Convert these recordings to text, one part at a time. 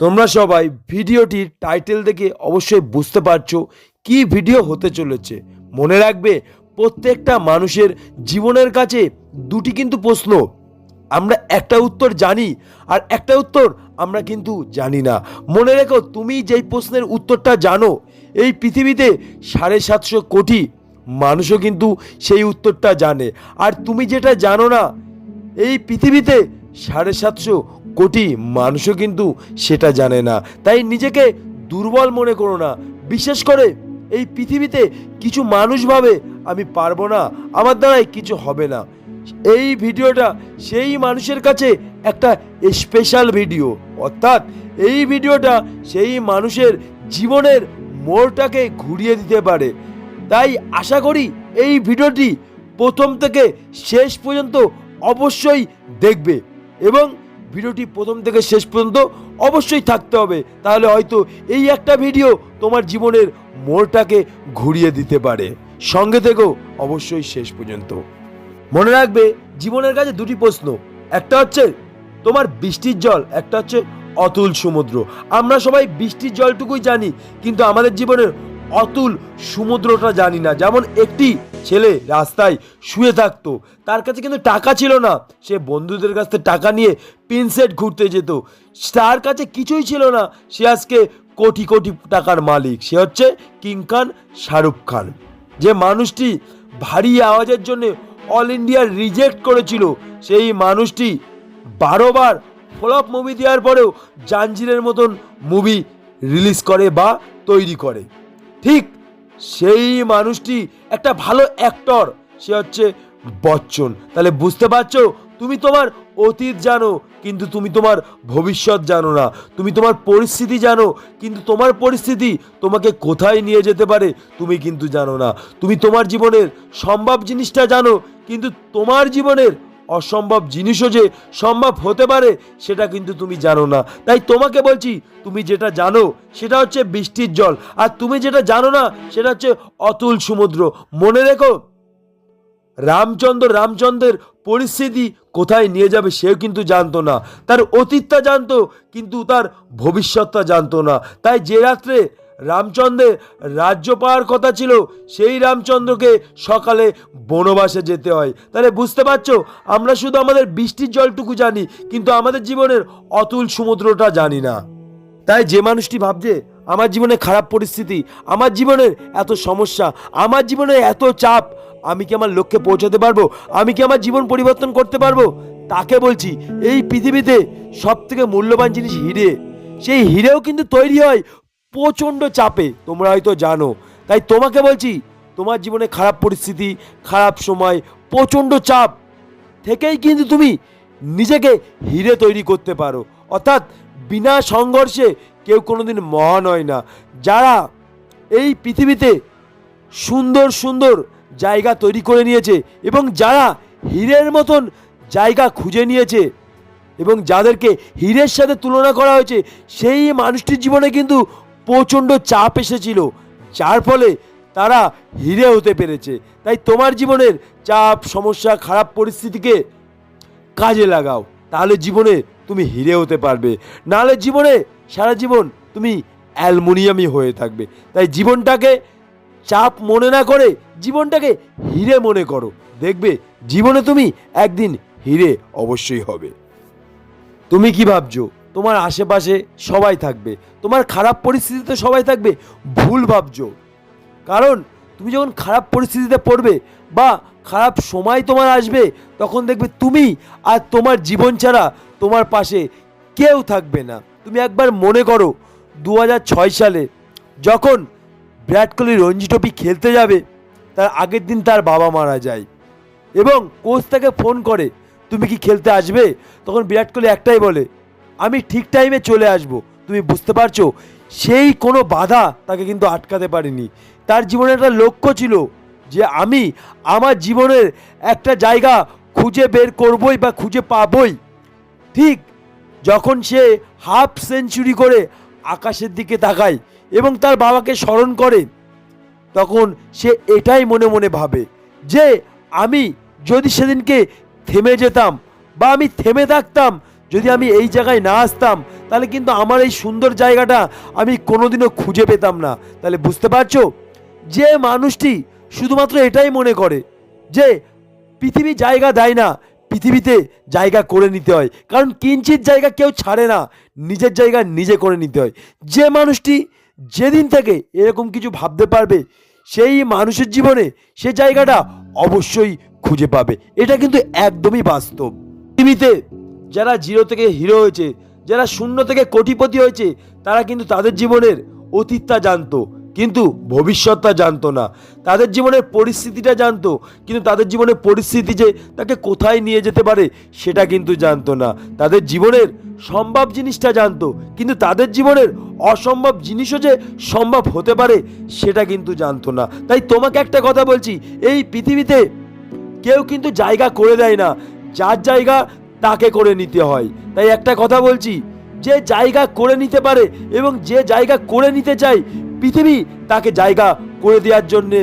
তোমরা সবাই ভিডিওটির টাইটেল দেখে অবশ্যই বুঝতে পারছ কি ভিডিও হতে চলেছে। মনে রাখবে, প্রত্যেকটা মানুষের জীবনের কাছে দুটি কিন্তু প্রশ্ন। আমরা একটা উত্তর জানি আর একটা উত্তর আমরা কিন্তু জানি না। মনে রেখো, তুমি যেই প্রশ্নের উত্তরটা জানো, এই পৃথিবীতে সাড়ে সাতশো কোটি মানুষও কিন্তু সেই উত্তরটা জানে। আর তুমি যেটা জানো না, এই পৃথিবীতে সাড়ে সাতশো কোটি মানুষও কিন্তু সেটা জানে না। তাই নিজেকে দুর্বল মনে করো না। বিশেষ করে এই পৃথিবীতে কিছু মানুষ ভাবে, আমি পারব না, আমার দ্বারাই কিছু হবে না। এই ভিডিওটা সেই মানুষের কাছে একটা স্পেশাল ভিডিও অর্থাৎ এই ভিডিওটা সেই মানুষের জীবনের মোড়টাকে ঘুরিয়ে দিতে পারে। তাই আশা করি এই ভিডিওটি প্রথম থেকে শেষ পর্যন্ত অবশ্যই দেখবে এবং ভিডিওটি প্রথম থেকে শেষ পর্যন্ত অবশ্যই থাকতে হবে। তাহলে হয়তো এই একটা ভিডিও তোমার জীবনের মোড়টাকে ঘুরিয়ে দিতে পারে। সঙ্গে থেকেও অবশ্যই শেষ পর্যন্ত। মনে রাখবে, জীবনের কাছে দুটি প্রশ্ন। একটা হচ্ছে তোমার বৃষ্টির জল, একটা হচ্ছে অতুল সমুদ্র। আমরা সবাই বৃষ্টির জলটুকুই জানি, কিন্তু আমাদের জীবনের অতুল সমুদ্রটা জানি না। যেমন একটি ছেলে রাস্তায় শুয়ে থাকতো। তার কাছে কিন্তু টাকা ছিল না। সে বন্ধুদের কাছ থেকে টাকা নিয়ে পিনসেট ঘুরতে যেত। তার কাছে কিছুই ছিল না। সে আজকে কোটি কোটি টাকার মালিক। সে হচ্ছে কিং খান শাহরুখ খান। যে মানুষটি ভারী আওয়াজের জন্য অল ইন্ডিয়া রিজেক্ট করেছিল, সেই মানুষটি বারোবার ফ্লপ মুভি দেওয়ার পরেও জাঞ্জিরের মতন মুভি রিলিজ করে বা তৈরি করে। ঠিক সেই মানুষটি একটা ভালো অ্যাক্টর সে হচ্ছে বচ্চন। তাহলে বুঝতে পারছ? তুমি তোমার অতীত জানো, কিন্তু তুমি তোমার ভবিষ্যৎ জানো না। তুমি তোমার পরিস্থিতি জানো, কিন্তু তোমার পরিস্থিতি তোমাকে কোথায় নিয়ে যেতে পারে, তুমি কিন্তু জানো না। তুমি তোমার জীবনের সম্ভব জিনিসটা জানো, কিন্তু তোমার জীবনের অসম্ভব জিনিসও যে সম্ভব হতে পারে, সেটা কিন্তু তুমি জানো না। তাই তোমাকে বলছি, তুমি যেটা জানো, সেটা হচ্ছে বৃষ্টির জল। আর তুমি যেটা জানো না, সেটা হচ্ছে অতুল সমুদ্র। মনে রেখো, রামচন্দ্র রামচন্দ্রের পরিস্থিতি কোথায় নিয়ে যাবে সেও কিন্তু জানতো না। তার অতীতটা জানতো, কিন্তু তার ভবিষ্যৎটা জানতো না। তাই যে রাত্রে রামচন্দ্রের রাজ্য পাওয়ার কথা ছিল, সেই রামচন্দ্রকে সকালে বনবাসে যেতে হয়। তাহলে বুঝতে পারছ? আমরা শুধু আমাদের বৃষ্টির জলটুকু জানি, কিন্তু আমাদের জীবনের অতুল সমুদ্রটা জানি না। তাই যে মানুষটি ভাবছে, আমার জীবনে খারাপ পরিস্থিতি, আমার জীবনের এত সমস্যা, আমার জীবনে এত চাপ, আমি কি আমার লক্ষ্যে পৌঁছাতে পারব? আমি কি আমার জীবন পরিবর্তন করতে পারব? তাকে বলছি, এই পৃথিবীতে সব থেকে মূল্যবান জিনিস হিরে। সেই হিরেও কিন্তু তৈরি হয় প্রচণ্ড চাপে, তোমরা হয়তো জানো। তাই তোমাকে বলছি, তোমার জীবনে খারাপ পরিস্থিতি, খারাপ সময়, প্রচণ্ড চাপ, থেকেই কিন্তু তুমি নিজেকে হিরে তৈরি করতে পারো। অর্থাৎ বিনা সংঘর্ষে কেউ কোনোদিন মহান হয় না। যারা এই পৃথিবীতে সুন্দর সুন্দর জায়গা তৈরি করে নিয়েছে এবং যারা হীরের মতন জায়গা খুঁজে নিয়েছে এবং যাদেরকে হীরের সাথে তুলনা করা হয়েছে, সেই মানুষটির জীবনে কিন্তু প্রচণ্ড চাপ এসেছিল। যার ফলে তারা হিরে হতে পেরেছে। তাই তোমার জীবনের চাপ, সমস্যা, খারাপ পরিস্থিতিকে কাজে লাগাও। তাহলে জীবনে তুমি হিরে হতে পারবে। নাহলে জীবনে সারা জীবন তুমি অ্যালমোনিয়ামই হয়ে থাকবে। তাই জীবনটাকে চাপ মনে না করে জীবনটাকে হিরে মনে করো। দেখবে জীবনে তুমি একদিন হিরে অবশ্যই হবে। তুমি কি ভাবছ? তোমার আশেপাশে সবাই থাকবে। তোমার খারাপ পরিস্থিতিতে সবাই থাকবে, ভুল ভাবছ। কারণ তুমি যখন খারাপ পরিস্থিতিতে পড়বে বা খারাপ সময় তোমার আসবে, তখন দেখবে তুমি আর তোমার জীবন ছাড়া তোমার পাশে কেউ থাকবে না। তুমি একবার মনে করো দু হাজার ছয় সালে যখন বিরাট কোহলি রঞ্জি ট্রফি খেলতে যাবে, তার আগের দিন তার বাবা মারা যায় এবং কোচ তাকে ফোন করে, তুমি কি খেলতে আসবে? তখন বিরাট কোহলি একটাই বলে আমি ঠিক টাইমে চলে আসব। তুমি বুঝতে পারছ? সেই কোনো বাধা তাকে কিন্তু আটকাতে পারেনি। তার জীবনে একটা লক্ষ্য ছিল যে আমি আমার জীবনের একটা জায়গা খুঁজে বের করবই বা খুঁজে পাবই। ঠিক যখন সে হাফ সেঞ্চুরি করে আকাশের দিকে তাকায় এবং তার বাবাকে স্মরণ করে, তখন সে এটাই মনে মনে ভাবে যে আমি যদি সেদিনকে থেমে যেতাম বা আমি থেমে থাকতাম যদি আমি এই জায়গায় না আসতাম, তাহলে কিন্তু আমার এই সুন্দর জায়গাটা আমি কোনোদিনও খুঁজে পেতাম না। তাহলে বুঝতে পারছ? যে মানুষটি শুধুমাত্র এটাই মনে করে যে পৃথিবী জায়গা দেয় না, পৃথিবীতে জায়গা করে নিতে হয়। কারণ কিঞ্চিত জায়গা কেউ ছাড়ে না, নিজের জায়গা নিজে করে নিতে হয়। যে মানুষটি যেদিন থেকে এরকম কিছু ভাবতে পারবে, সেই মানুষের জীবনে সে জায়গাটা অবশ্যই খুঁজে পাবে। এটা কিন্তু একদমই বাস্তব। পৃথিবীতে যারা জিরো থেকে হিরো হয়েছে, যারা শূন্য থেকে কোটিপতি হয়েছে, তারা কিন্তু তাদের জীবনের অতীতটা জানতো, কিন্তু ভবিষ্যৎটা জানতো না। তাদের জীবনের পরিস্থিতিটা জানতো, কিন্তু তাদের জীবনের পরিস্থিতি যে তাকে কোথায় নিয়ে যেতে পারে, সেটা কিন্তু জানতো না। তাদের জীবনের সম্ভব জিনিসটা জানতো, কিন্তু তাদের জীবনের অসম্ভব জিনিসও যে সম্ভব হতে পারে, সেটা কিন্তু জানতো না। তাই তোমাকে একটা কথা বলছি, এই পৃথিবীতে কেউ কিন্তু জায়গা করে দেয় না। যার জায়গা তাকে করে নিতে হয়। তাই একটা কথা বলছি, যে জায়গা করে নিতে পারে এবং যে জায়গা করে নিতে চায়, পৃথিবী তাকে জায়গা করে দেওয়ার জন্যে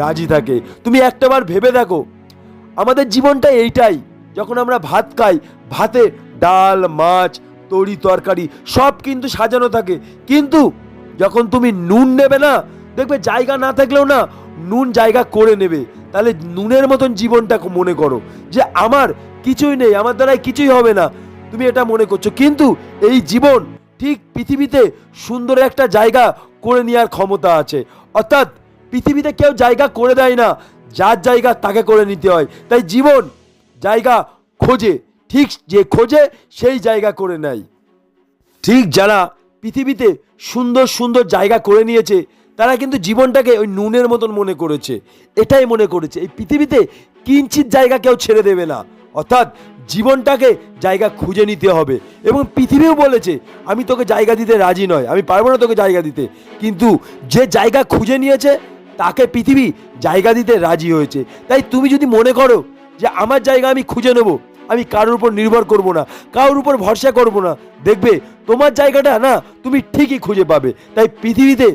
রাজি থাকে। তুমি একটাবার ভেবে দেখো, আমাদের জীবনটা এইটাই, যখন আমরা ভাত খাই, ভাতে ডাল, মাছ, তরি, তরকারি, সব কিন্তু সাজানো থাকে। কিন্তু যখন তুমি নুন নেবে না, দেখবে জায়গা না থাকলেও না নুন জায়গা করে নেবে। তাহলে নুনের মতন জীবনটা মনে করো যে আমার কিছুই নেই, আমার দ্বারাই কিছুই হবে না। তুমি এটা মনে করছ। কিন্তু এই জীবন ঠিক পৃথিবীতে সুন্দর একটা জায়গা করে নেওয়ার ক্ষমতা আছে। অর্থাৎ পৃথিবীতে কেউ জায়গা করে দেয় না, যার জায়গা তাকে করে নিতে হয়। তাই জীবন জায়গা খোঁজে, ঠিক যে খোঁজে সেই জায়গা করে নেয়। ঠিক যারা পৃথিবীতে সুন্দর সুন্দর জায়গা করে নিয়েছে তারা কিন্তু জীবনটাকে ওই নুনের মতন মনে করেছে, এটাই মনে করেছে। এই পৃথিবীতে কিঞ্চিত জায়গা কেউ ছেড়ে দেবে না। অর্থাৎ জীবনটাকে জায়গা খুঁজে নিতে হবে। এবং পৃথিবীও বলেছে, আমি তোকে জায়গা দিতে রাজি নয়, আমি পারব না তোকে জায়গা দিতে। কিন্তু যে জায়গা খুঁজে নিয়েছে, তাকে পৃথিবী জায়গা দিতে রাজি হয়েছে। তাই তুমি যদি মনে করো যে আমার জায়গা আমি খুঁজে নেব, আমি কারোর উপর নির্ভর করব না, কারোর উপর ভরসা করব না, দেখবে তোমার জায়গাটা না, তুমি ঠিকই খুঁজে পাবে। তাই পৃথিবীতে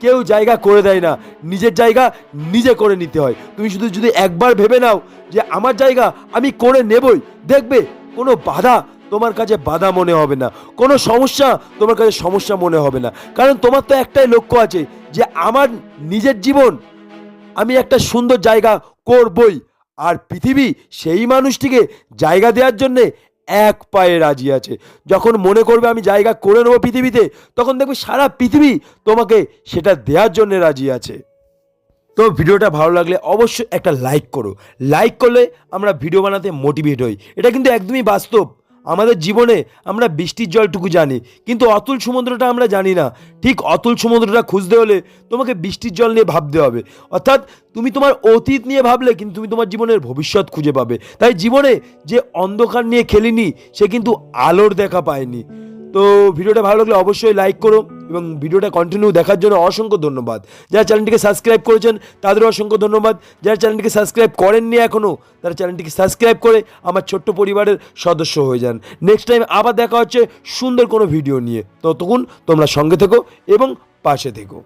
কেউ জায়গা করে দেয় না। নিজের জায়গা নিজে করে নিতে হয়। তুমি শুধু যদি একবার ভেবে নাও যে আমার জায়গা আমি করে নেবই, দেখবে কোনো বাধা তোমার কাছে বাধা মনে হবে না। কোনো সমস্যা তোমার কাছে সমস্যা মনে হবে না। কারণ তোমার তো একটাই লক্ষ্য আছে যে আমার নিজের জীবন আমি একটা সুন্দর জায়গা করবই। আর পৃথিবী সেই মানুষটিকে জায়গা দেওয়ার জন্যে এক পায়ে রাজি আছে। যখন মনে করবে আমি জায়গা করে নেব পৃথিবীতে, তখন দেখবে সারা পৃথিবী তোমাকে সেটা দেওয়ার জন্য রাজি আছে। তো ভিডিওটা ভালো লাগলে অবশ্যই একটা লাইক করো। লাইক করলে আমরা ভিডিও বানাতে মোটিভেট হই। এটা কিন্তু একদমই বাস্তব। আমাদের জীবনে আমরা বৃষ্টির জলটুকু জানি, কিন্তু অতুল সমুদ্রটা আমরা জানি না। ঠিক অতুল সমুদ্রটা খুঁজতে হলে তোমাকে বৃষ্টির জল নিয়ে ভাবতে হবে। অর্থাৎ তুমি তোমার অতীত নিয়ে ভাবলে কিন্তু তুমি তোমার জীবনের ভবিষ্যৎ খুঁজে পাবে। তাই জীবনে যে অন্ধকার নিয়ে খেলিনি, সে কিন্তু আলোর দেখা পায়নি। তো ভিডিওটা ভালো লাগলে অবশ্যই লাইক করো এবং ভিডিওটা কন্টিনিউ দেখার জন্য অসংখ্য ধন্যবাদ। যারা চ্যানেলটিকে সাবস্ক্রাইব করেছেন, তাদেরও অসংখ্য ধন্যবাদ। যারা চ্যানেলটিকে সাবস্ক্রাইব করেননি এখনও তারা চ্যানেলটিকে সাবস্ক্রাইব করে আমার ছোট্ট পরিবারের সদস্য হয়ে যান। নেক্সট টাইম আবার দেখা হচ্ছে সুন্দর কোনো ভিডিও নিয়ে। ততক্ষণ তোমরা সঙ্গে থেকো এবং পাশে থেকো।